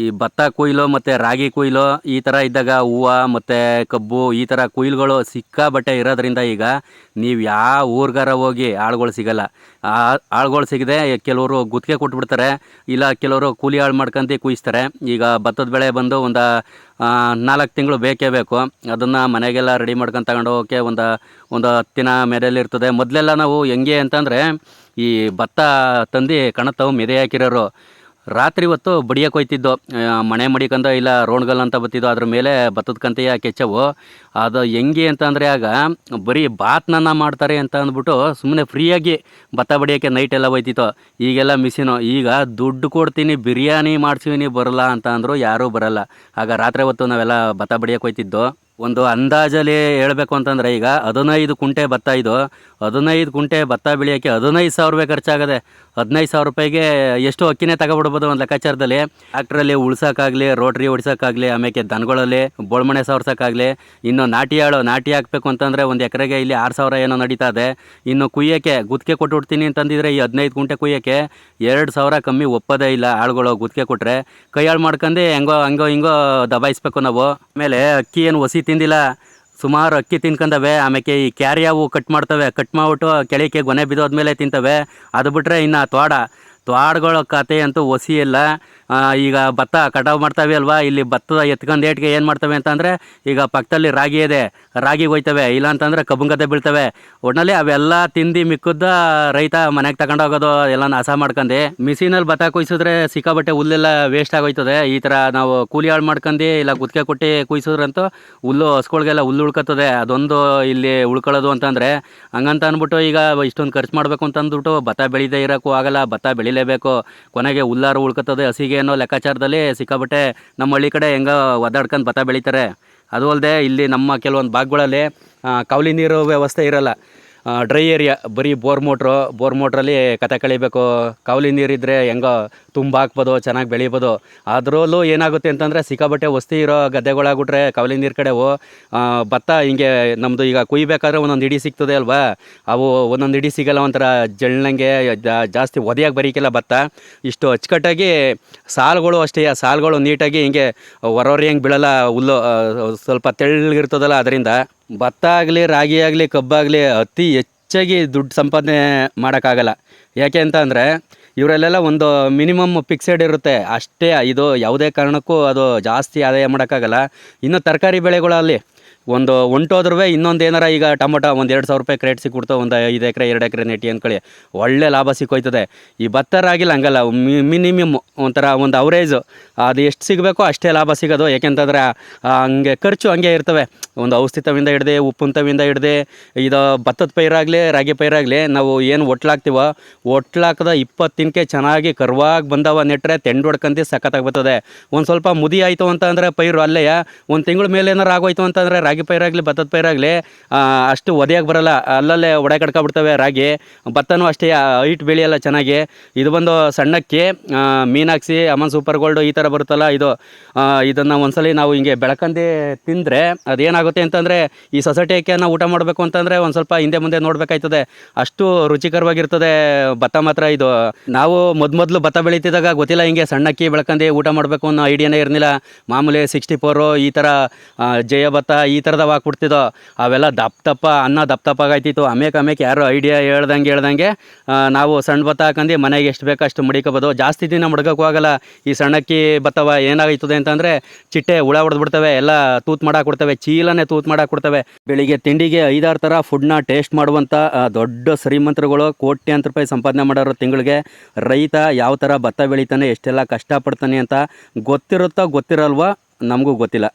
ಈ ಭತ್ತ ಕೊಯ್ಲು ಮತ್ತು ರಾಗಿ ಕೊಯ್ಲು ಈ ಥರ ಇದ್ದಾಗ ಹೂವು ಮತ್ತು ಕಬ್ಬು ಈ ಥರ ಕೊಯ್ಲುಗಳು ಸಿಕ್ಕಾಬಟ್ಟೆ ಇರೋದ್ರಿಂದ ಈಗ ನೀವು ಯಾವ ಊರ್ಗಾರ ಹೋಗಿ ಆಳುಗಳು ಸಿಗಲ್ಲ. ಆ ಆಳುಗಳು ಸಿಗದೆ ಕೆಲವರು ಗುತ್ತಿಗೆ ಕೊಟ್ಬಿಡ್ತಾರೆ. ಇಲ್ಲ ಕೆಲವರು ಕೂಲಿ ಹಾಳು ಮಾಡ್ಕೊಂತ ಕುಯಿಸ್ತಾರೆ. ಈಗ ಭತ್ತದ ಬೆಳೆ ಬಂದು ಒಂದು ನಾಲ್ಕು ತಿಂಗಳು ಬೇಕೇ ಬೇಕು. ಅದನ್ನು ಮನೆಗೆಲ್ಲ ರೆಡಿ ಮಾಡ್ಕೊಂಡು ತಗೊಂಡು ಹೋಗೋಕ್ಕೆ ಒಂದು ಒಂದು ಹತ್ತಿನ ಮೆರೆಯಲ್ಲಿ ಇರ್ತದೆ. ಮೊದಲೆಲ್ಲ ನಾವು ಹೆಂಗೆ ಅಂತಂದರೆ ಈ ಭತ್ತ ತಂದು ಕಣತ್ತವು ಮೆದೆ ಹಾಕಿರೋರು. ರಾತ್ರಿ ಹೊತ್ತು ಬಡಿಯಕ್ಕೆ ಹೋಯ್ತಿದ್ದು ಮನೆ ಮಡಿಕಂದ ಇಲ್ಲ ರೋಣ್ಗಲ್ ಅಂತ ಬತ್ತಿದ್ದು, ಅದ್ರ ಮೇಲೆ ಭತ್ತದ ಕಂತೆಯ ಕೆಚ್ಚವು. ಅದು ಹೆಂಗೆ ಅಂತಂದರೆ ಆಗ ಬರೀ ಬಾತ್ನನ್ನ ಮಾಡ್ತಾರೆ ಅಂತ ಅಂದ್ಬಿಟ್ಟು ಸುಮ್ಮನೆ ಫ್ರೀಯಾಗಿ ಭತ್ತ ಬಡಿಯೋಕ್ಕೆ ನೈಟ್ ಎಲ್ಲ ಹೋಯ್ತಿತ್ತು. ಈಗೆಲ್ಲ ಮಿಷಿನು, ಈಗ ದುಡ್ಡು ಕೊಡ್ತೀನಿ, ಬಿರಿಯಾನಿ ಮಾಡ್ಸಿವಿನಿ, ಬರಲ್ಲ ಅಂತ ಅಂದರು ಯಾರೂ ಬರಲ್ಲ. ಆಗ ರಾತ್ರಿ ಹೊತ್ತು ನಾವೆಲ್ಲ ಭತ್ತ ಬಡಿಯೋಕ್ಕೆ ಹೋಯ್ತಿದ್ದು. ಒಂದು ಅಂದಾಜಲ್ಲಿ ಹೇಳಬೇಕು ಅಂತಂದರೆ ಈಗ ಹದಿನೈದು ಕುಂಟೆ ಭತ್ತ ಇದು. ಹದಿನೈದು ಕುಂಟೆ ಭತ್ತ ಬೆಳೆಯೋಕ್ಕೆ ಹದಿನೈದು ಸಾವಿರ ರೂಪಾಯಿ ಖರ್ಚಾಗದೆ ಹದಿನೈದು ಸಾವಿರ ರೂಪಾಯಿಗೆ ಎಷ್ಟು ಅಕ್ಕಿನೇ ತಗೊಬಿಡ್ಬೋದು ಒಂದು ಲೆಕ್ಕಾಚಾರದಲ್ಲಿ. ಟ್ರ್ಯಾಕ್ಟ್ರಲ್ಲಿ ಉಳ್ಸೋಕ್ಕಾಗಲಿ, ರೋಟ್ರಿ ಹೊಡ್ಸೋಕ್ಕಾಗಲಿ ಆಮೇಲೆ ದನಗಳಲ್ಲಿ ಬೋಳ್ಮಣೆ ಸವರ್ಸೋಕ್ಕಾಗಲಿ ಇನ್ನು ನಾಟಿ ಆಳು ನಾಟಿ ಹಾಕಬೇಕು ಅಂತಂದರೆ ಒಂದು ಎಕರೆಗೆ ಇಲ್ಲಿ ಆರು ಸಾವಿರ ಏನೋ ನಡೀತಾ ಇದೆ. ಇನ್ನು ಕುಯ್ಯೋಕ್ಕೆ ಗುತ್ತಿಗೆ ಕೊಟ್ಬಿಡ್ತೀನಿ ಅಂತಂದಿದ್ರೆ ಈ ಹದಿನೈದು ಕುಂಟೆ ಕುಯ್ಯೋಕ್ಕೆ ಎರಡು ಸಾವಿರ ಕಮ್ಮಿ ಒಪ್ಪೋದೇ ಇಲ್ಲ ಆಳುಗಳು ಗುತ್ತಿಗೆ ಕೊಟ್ಟರೆ ಕೈಯಾಳು ಮಾಡ್ಕೊಂಡು ಹೆಂಗೋ ಹಂಗೋ ಹಿಂಗೋ ದಬಾಯಿಸ್ಬೇಕು ನಾವು. ಆಮೇಲೆ ಅಕ್ಕಿ ಏನು ಹೊಸಿ ತಿಂದಿಲ್ಲ. ಸುಮಾರು ಅಕ್ಕಿ ತಿನ್ಕೊಂಡವೆ ಆಮೇಲೆ ಈ ಕ್ಯಾರಿಯಾವು ಕಟ್ ಮಾಡ್ತವೆ. ಕಟ್ ಮಾಡಿಬಿಟ್ಟು ಕೆಳಕ್ಕೆ ಗೊನೆ ಬಿದ್ದೋದ್ಮೇಲೆ ತಿಂತವೆ. ಅದು ಬಿಟ್ಟರೆ ಇನ್ನು ತ್ವಾಡ ತ್ವಾಡ್ಗಳ ಕತೆ ಅಂತೂ ಒಸಿ ಇಲ್ಲ. ಈಗ ಭತ್ತ ಕಟಾವು ಮಾಡ್ತವೆ ಅಲ್ವಾ? ಇಲ್ಲಿ ಭತ್ತದ ಎತ್ಕೊಂಡು ಏಟ್ಗೆ ಏನು ಮಾಡ್ತವೆ ಅಂತಂದರೆ, ಈಗ ಪಕ್ಕದಲ್ಲಿ ರಾಗಿ ಇದೆ. ರಾಗಿ ಹೋಯ್ತವೆ ಇಲ್ಲ ಅಂತಂದರೆ ಕಬ್ಬಂಗದೆ ಬೀಳ್ತವೆ. ಒಟ್ನಲ್ಲಿ ಅವೆಲ್ಲ ತಿಂದು ಮಿಕ್ಕದ್ದ ರೈತ ಮನೆಗೆ ತಗೊಂಡೋಗೋದು ಎಲ್ಲ ನಾಶ ಮಾಡ್ಕೊಂಡು. ಮಿಷಿನಲ್ಲಿ ಭತ್ತ ಕುಯ್ಸಿದ್ರೆ ಸಿಕ್ಕಾಬಟ್ಟೆ ಹುಲ್ಲೆಲ್ಲ ವೇಸ್ಟ್ ಆಗೋಯ್ತದೆ. ಈ ಥರ ನಾವು ಕೂಲಿ ಹಾಳು ಮಾಡ್ಕೊಂಡು ಇಲ್ಲ ಗುತ್ತಿಗೆ ಕೊಟ್ಟು ಕುಯ್ಸಿದ್ರಂತೂ ಹುಲ್ಲು ಹಸ್ಗಳಿಗೆಲ್ಲ ಹುಲ್ಲು ಉಳ್ಕೋತದೆ ಅದೊಂದು ಇಲ್ಲಿ ಉಳ್ಕೊಳ್ಳೋದು ಅಂತಂದರೆ. ಹಂಗಂತ ಅಂದ್ಬಿಟ್ಟು ಈಗ ಇಷ್ಟೊಂದು ಖರ್ಚು ಮಾಡಬೇಕು ಅಂತ ಅಂದ್ಬಿಟ್ಟು ಭತ್ತ ಬೆಳೀದೇ ಇರೋಕ್ಕೂ ಆಗಲ್ಲ. ಭತ್ತ ಬೆಳಿಲೇಬೇಕು ಕೊನೆಗೆ ಉಲ್ಲಾರು ಉಳ್ಕೊತದೆ ಹಸಿಗೆ ಅನ್ನೋ ಲೆಕ್ಕಾಚಾರದಲ್ಲಿ ಸಿಕ್ಕಾಬಿಟ್ಟೆ ನಮ್ಮ ಹಳ್ಳಿ ಕಡೆ ಹೆಂಗೋ ಒದ್ದಾಡ್ಕೊಂಡು ಭತ್ತ ಬೆಳೀತಾರೆ. ಅದು ಅಲ್ಲದೆ ಇಲ್ಲಿ ನಮ್ಮ ಕೆಲವೊಂದು ಭಾಗಗಳಲ್ಲಿ ಕಾವಲಿ ನೀರು ವ್ಯವಸ್ಥೆ ಇರಲ್ಲ. ಡ್ರೈ ಏರಿಯಾ ಬರೀ ಬೋರ್ ಮೋಟ್ರು ಬೋರ್ ಮೋಟ್ರಲ್ಲಿ ಕತೆ ಕಳಿಬೇಕು. ಕಾವಲಿ ನೀರಿದ್ದರೆ ಹೆಂಗೋ ತುಂಬ ಹಾಕ್ಬೋದು ಚೆನ್ನಾಗಿ ಬೆಳಿಬೋದು. ಅದರಲ್ಲೂ ಏನಾಗುತ್ತೆ ಅಂತಂದರೆ ಸಿಕ್ಕಾಬಟ್ಟೆ ವಸ್ತಿ ಇರೋ ಗದ್ದೆಗಳಾಗ್ಬಿಟ್ರೆ ಕಾವಲಿ ನೀರು ಕಡೆವು ಭತ್ತ ಹಿಂಗೆ ನಮ್ಮದು ಈಗ ಕುಯ್ಬೇಕಾದ್ರೆ ಒಂದೊಂದು ಇಡಿ ಸಿಗ್ತದೆ ಅಲ್ವಾ? ಅವು ಒಂದೊಂದು ಇಡಿ ಸಿಗಲ್ಲ, ಒಂಥರ ಜಳ್ಳಂಗೆ ಜಾಸ್ತಿ ಒದೆಯಾಗಿ ಬರೀಕಿಲ್ಲ ಭತ್ತ. ಇಷ್ಟು ಅಚ್ಚುಕಟ್ಟಾಗಿ ಸಾಲುಗಳು ಅಷ್ಟೇ, ಆ ಸಾಲುಗಳು ನೀಟಾಗಿ ಹಿಂಗೆ ಹೊರವರಿ ಹೆಂಗೆ ಬೀಳಲ್ಲ, ಹುಲ್ಲು ಸ್ವಲ್ಪ ತೆಳ್ಳಗಿರ್ತದಲ್ಲ ಅದರಿಂದ. ಭತ್ತ ಆಗಲಿ ರಾಗಿ ಆಗಲಿ ಕಬ್ಬಾಗಲಿ ಅತಿ ಹೆಚ್ಚಾಗಿ ದುಡ್ಡು ಸಂಪಾದನೆ ಮಾಡೋಕ್ಕಾಗಲ್ಲ. ಯಾಕೆ ಅಂತ ಅಂದರೆ, ಇವರಲ್ಲೆಲ್ಲ ಒಂದು ಮಿನಿಮಮ್ ಫಿಕ್ಸೆಡ್ ಇರುತ್ತೆ. ಅಷ್ಟೇ ಇದು ಯಾವುದೇ ಕಾರಣಕ್ಕೂ ಅದು ಜಾಸ್ತಿ ಆದಾಯ ಮಾಡೋಕ್ಕಾಗಲ್ಲ. ಇನ್ನು ತರಕಾರಿ ಬೆಳೆಗಳಲ್ಲಿ ಒಂದು ಒಂಟೋದ್ರೂ ಇನ್ನೊಂದು ಏನಾರ ಈಗ ಟೊಮೊಟೊ ಒಂದು ಎರಡು ಸಾವಿರ ರೂಪಾಯಿ ಕ್ರೇಟ್ ಸಿಕ್ಬಿಡ್ತು ಒಂದು ಐದು ಎಕರೆ ಎರಡು ಎಕರೆ ನೆಟ್ಟಿ ಅಂದ್ಕೊಳ್ಳಿ ಒಳ್ಳೆ ಲಾಭ ಸಿಕ್ಕೋಯ್ತದೆ. ಈ ಭತ್ತ ರಾಗಿಲ್ಲ ಹಂಗಲ್ಲ ಮಿನಿಮಮ್ ಒಂಥರ ಒಂದು ಅವರೇಜು ಅದು ಎಷ್ಟು ಸಿಗಬೇಕೋ ಅಷ್ಟೇ ಲಾಭ ಸಿಗೋದು. ಯಾಕೆಂತಂದ್ರೆ ಆ, ಹಂಗೆ ಖರ್ಚು ಹಂಗೆ ಇರ್ತವೆ. ಒಂದು ಔಷಧಿ ತವಿಂದ ಹಿಡ್ದೆ ಉಪ್ಪಿನ ತವಿಂದ ಹಿಡ್ದೆ ಇದು ಭತ್ತದ ಪೈರಾಗಲಿ ರಾಗಿ ಪೈರಾಗಲಿ ನಾವು ಏನು ಒಟ್ಲಾಕ್ತೀವೋ ಒಟ್ಲಾಕದ ಇಪ್ಪತ್ತಿನಕ್ಕೆ ಚೆನ್ನಾಗಿ ಕರ್ವಾಗಿ ಬಂದವ ನೆಟ್ಟರೆ ತೆಂಡು ಸಖತ್ತಾಗಿ ಬರ್ತದೆ. ಒಂದು ಸ್ವಲ್ಪ ಮುದಿ ಆಯಿತು ಅಂತ ಪೈರು ಅಲ್ಲೇ ಒಂದು ತಿಂಗಳ ಮೇಲೆ ಏನಾರು ಆಗೋಯ್ತು ಅಂತಂದರೆ ರಾಗಿ ಪೈರಾಗಲಿ ಭತ್ತದ ಪೈರಾಗಲಿ ಅಷ್ಟು ಒದೆಯಾಗಿ ಬರಲ್ಲ. ಅಲ್ಲಲ್ಲೇ ಒಡೆ ಕಡ್ಕೊಬಿಡ್ತವೆ ರಾಗಿ. ಭತ್ತನೂ ಅಷ್ಟೇ ಹೈಟ್ ಬೆಳೆಯಲ್ಲ ಚೆನ್ನಾಗಿ. ಇದು ಬಂದು ಸಣ್ಣಕ್ಕೆ ಮೀನಾಕ್ಸಿ ಅಮನ್ ಸೂಪರ್ ಗೋಲ್ಡು ಈ ಥರ ಬರುತ್ತಲ್ಲ, ಇದು ಇದನ್ನು ಒಂದ್ಸಲಿ ನಾವು ಹಿಂಗೆ ಬೆಳಕಂದು ತಿಂದರೆ ಅದೇನಾಗುತ್ತೆ ಅಂತಂದರೆ, ಈ ಸೊಸೈಟಿ ನಾವು ಊಟ ಮಾಡಬೇಕು ಅಂತಂದರೆ ಒಂದು ಸ್ವಲ್ಪ ಹಿಂದೆ ಮುಂದೆ ನೋಡಬೇಕಾಯ್ತದೆ. ಅಷ್ಟು ರುಚಿಕರವಾಗಿರ್ತದೆ ಭತ್ತ ಮಾತ್ರ ಇದು. ನಾವು ಮೊದ್ ಮೊದಲು ಭತ್ತ ಬೆಳೀತಿದ್ದಾಗ ಗೊತ್ತಿಲ್ಲ ಹಿಂಗೆ ಸಣ್ಣಕ್ಕಿ ಬೆಳಕಂದು ಊಟ ಮಾಡಬೇಕು ಅನ್ನೋ ಐಡಿಯಾನೇ ಇರಲಿಲ್ಲ. ಮಾಮೂಲಿ ಸಿಕ್ಸ್ಟಿ ಫೋರು ಈ ಥರ ಜಯ ಭತ್ತ ಈ ಥರದವು ಹಾಕ್ಬಿಡ್ತಿದ್ದೋ ಅವೆಲ್ಲ ದಪ್ಪ ದಪ್ಪ, ಅನ್ನ ದಪ್ಪ ದಪ್ಪ ಆಗಾಯ್ತಿತ್ತು ಅಮೇಕ್ ಆಮೇಲೆ ಯಾರು ಐಡಿಯಾ ಹೇಳ್ದಂಗೆ ಹೇಳ್ದಂಗೆ ನಾವು ಸಣ್ಣ ಭತ್ತ ಹಾಕಂದು ಮನೆಗೆ ಎಷ್ಟು ಬೇಕೋ ಅಷ್ಟು ಮಡಿಕೋಬೋದು. ಜಾಸ್ತಿ ದಿನ ಮುಡ್ಕೋಕ್ಕೂ ಆಗಲ್ಲ. ಈ ಸಣ್ಣಕ್ಕಿ ಭತ್ತವ ಏನಾಗ್ತದೆ ಅಂತಂದರೆ ಚಿಟ್ಟೆ ಹುಳ ಹೊಡೆದ್ಬಿಡ್ತವೆ, ಎಲ್ಲ ತೂತ್ ಮಾಡಿ ಕೊಡ್ತವೆ ಚೀಲನೇ ತೂತ್ ಮಾಡಿ ಕೊಡ್ತವೆ ಬೆಳಿಗ್ಗೆ ತಿಂಡಿಗೆ ಐದಾರು ಥರ ಫುಡ್ನ ಟೇಸ್ಟ್ ಮಾಡುವಂಥ ದೊಡ್ಡ ಶ್ರೀಮಂತರುಗಳು ಕೋಟ್ಯಾಂತರ ರೂಪಾಯಿ ಸಂಪಾದನೆ ಮಾಡೋರು ತಿಂಗಳಿಗೆ. ರೈತ ಯಾವ ಥರ ಭತ್ತ ಬೆಳಿತಾನೆ, ಎಷ್ಟೆಲ್ಲ ಕಷ್ಟಪಡ್ತಾನೆ ಅಂತ ಗೊತ್ತಿರುತ್ತೋ ಗೊತ್ತಿರಲ್ವೋ, ನಮಗೂ ಗೊತ್ತಿಲ್ಲ.